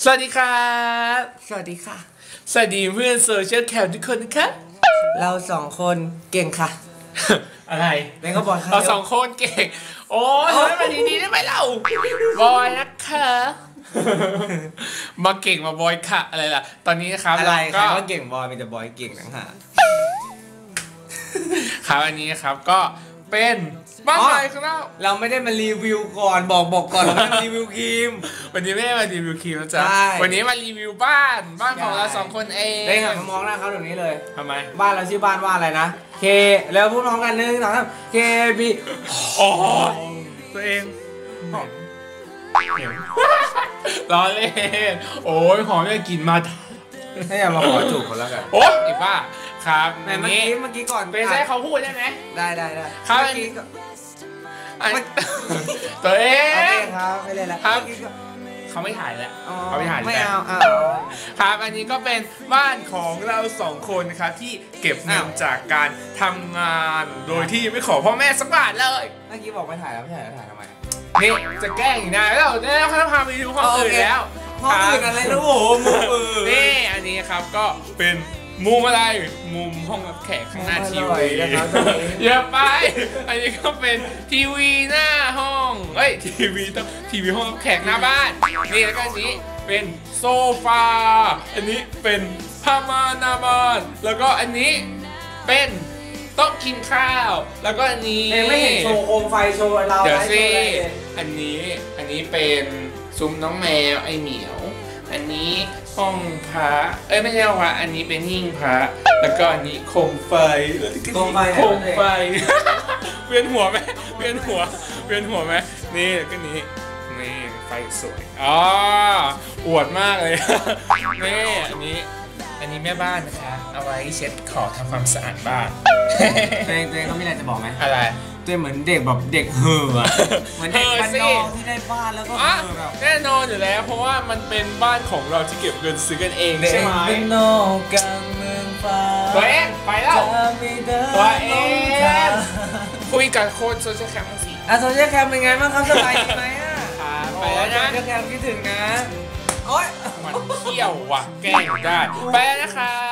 สวัสดีครับ สวัสดีค่ะ สวัสดีเพื่อนโซเชียลแคมทุกคนนะครับเราสองคนเก่งค่ะ อะไรแบงค์ก็บอยค่ะเราสองคนเก่ง โอ้ยทำให้มันดีๆได้ไหมเรา บอยนะคะมาเก่งมาบอยค่ะ อะไรล่ะ ตอนนี้นะครับอะไรเราใครก็ว่าเก่งบอยมีแต่บอยเก่งต่างหากครับอันนี้ครับก็ เป็นบ้านอ๋อใหม่ของเราเราไม่ได้มารีวิวก่อนบอกบอกก่อนเราไม่ได้มารีวิวครีม วันนี้ไม่ได้มารีวิวครีมนะจ๊ะ ใช่ วันนี้มารีวิวบ้าน บ้านของใช่เราสองคนเองได้หันมามองหน้าเขาตรงนี้เลยทำไม บ้านเราชื่อบ้านว่าอะไรนะ K แล้วพูดพร้อมกันหนึ่งสองสาม K B โอ้ยตัวเองหอมล้อเล่นโอ้ยหอมจะกินมาถ้าอย่ามาขอจูบคนแล้วกัน โอ๊ยไอ้บ้า ครับแหม่เมื่อนี้กี้เมื่อกี้ก่อนเป็นให้เขาพูดได้ไหมได้ได้ได้ครับเมื่อกี้ก็อันตัวเอโอเคงครับไม่เลยละครับเมื่อกี้ก็เขาไม่ถ่ายแล้วอ๋อเขาไม่ถ่ายไม่แล้วเอาเอาครับอันนี้ก็เป็นบ้านของเราสองคนนะครับที่เก็บเงินอ้าวจากการทำงานโดยที่ไม่ขอพ่อแม่สักบาทเลยเมื่อกี้บอกไม่ถ่ายแล้วไม่ถ่ายแล้วถ่ายทำไมนี่จะแกล้งอีกนะแล้วแล้วเขาจะพาไปดูห้องอื่นแล้วห้องอื่นอะไรนะโอ้โหมุมอื่นนี่อันนี้ครับก็เป็น มุมอะไร มุมห้องรับแขกข้างหน้ามุมทีอร่อวียนะครับตรงนี้ อย่าไป อันนี้ก็เป็นทีวีหน้าห้องเอ้ยทีวีต้องทีวีห้องรับแขกหน้าบ้านนี่แล้วก็อันนี้เป็นโซฟาอันนี้เป็นผ้าม่านหน้าบ้านแล้วก็อันนี้เป็นโต๊ะกินข้าว แล้วก็อันนี้เองไม่เห็นโชว์โคมไฟโชว์เราเดี๋ยวไลฟ์สิโชว์อะไรเลยอันนี้ อันนี้เป็นซุ้มน้องแมวไอเหมียว อันนี้ ห้องพระเอ้ยไม่ใช่ห้องพระอันนี้เป็นหิ้งพระแล้วก็อันนี้โคมไฟโคมไฟไหนโคมไฟเวียนหัวไหมเวียนหัวเวียนหัวไหมนี่แล้วก็นี้นี่ไฟสวยอ๋ออวดมากเลยนี่อันนี้อันนี้แม่บ้านนะคะ เอาไว้เช็ดขอบทำความสะอาดบ้านตัวเองตัวเองเขามีอะไรจะบอกไหมอะไร ตัวเองเหมือนเด็กแบบเด็กเห่ออะเหมือนเด็กเห่อบ้านสินอกที่ได้บ้านแล้วก็อะเห่อแบบแน่นอนอยู่แล้ว เพราะว่ามันเป็นบ้านของเราที่เก็บเงินซื้อกันเองเด็กใช่ไหมเป็นนอกกลางเมืองฟ้าตัวเองไปแล้วจะไม่เดินตัวเองลทางคุยกับโค้ชโซเชียลแคมป์สิอะโซเชียลแคมเป็นไงบ้างครับสบายดีไหมอะครับไปแล้วนะโซเชียลแคมคิดถึงนะโอ๊ยมันเที่ยวว่ะแกล้งได้ไปแล้วนะครับ